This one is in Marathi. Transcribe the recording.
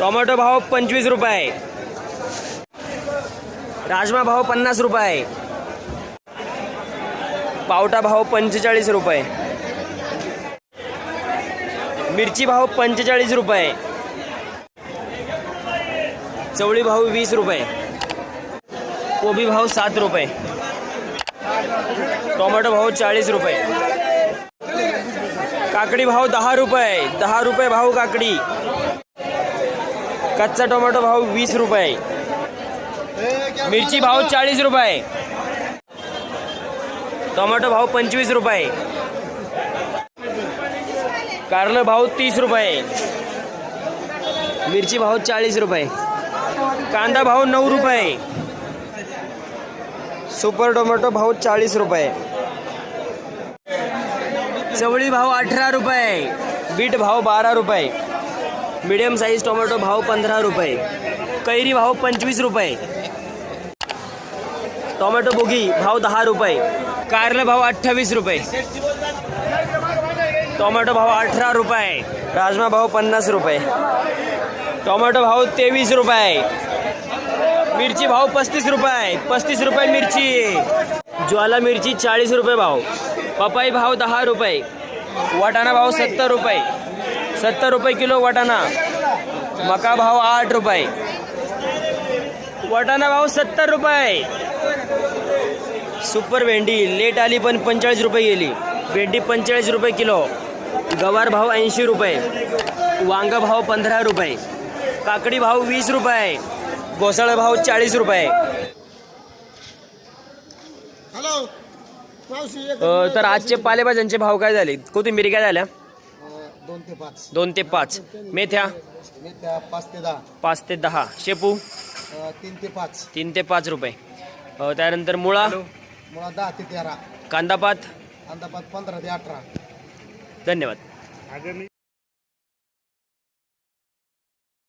टोमॅटो भाव पंचवीस रुपये. राजमा भाव पन्नास रुपये. पावटा भाव पंचेचाळीस रुपये. मिरची भाव पंचेचाळीस रुपये. चवळी भाव वीस रुपये. कोबी भाव सात रुपये. टोमॅटो भाव चाळीस रुपये. काकडी भाव दहा रुपये. दहा रुपये भाव काकडी. कच्चा टोमॅटो भाव वीस रुपये. मिरची भाव चाळीस रुपये. टोमॅटो भाव पंचवीस रुपये. कारलं भाव तीस रुपये. मिरची भाव चाळीस रुपये. कांदा भाव नऊ रुपये. सुपर टोमॅटो भाव चाळीस रुपये. चवळी भाव अठरा रुपये. बीट भाव बारा रुपये. मीडियम साईज टोमॅटो भाव पंधरा रुपये कैरी भाव पंचवीस रुपये टोमॅटो बोगी भाव दहा रुपये कारलं भाव अठ्ठावीस रुपये टोमॅटो भाव अठरा रुपये राजमा भाव पन्नास रुपये टोमॅटो भाव तेवीस रुपये मिरची भाव पस्तीस रुपये पस्तीस रुपये मिरची, ज्वाला मिरची चाळीस रुपये भाव, पपाई भाव दहा रुपये वाटाणा भाव सत्तर रुपये सत्तर रुपये किलो वाटाणा. मका भाव आठ रुपये. वाटाणा भाव सत्तर रुपये. सुपर भेंडी लेट आली पण पंचेचाळीस रुपये गेली. भेंडी पंचेचाळीस रुपये किलो. गवार भाव ऐंशी रुपये. वांग भाव पंधरा रुपये. काकडी भाव वीस रुपये. घोसाळ भाव चाळीस रुपये. तर आजचे पालेभाज्यांचे भाव काय झाले? कोथिंबीर काय झाल्या? दोन ते पाच. दोन ते पाच. मेथ्या? मेथ्या पाच ते दहा. पाच ते दहा. शेपू? अं, तीन ते पाच. तीन ते पाच रुपये. अ, त्यानंतर मुळा? मुळा दहा ते तेरा. कांदापात अंदापात पंधरा ते अठरा. धन्यवाद.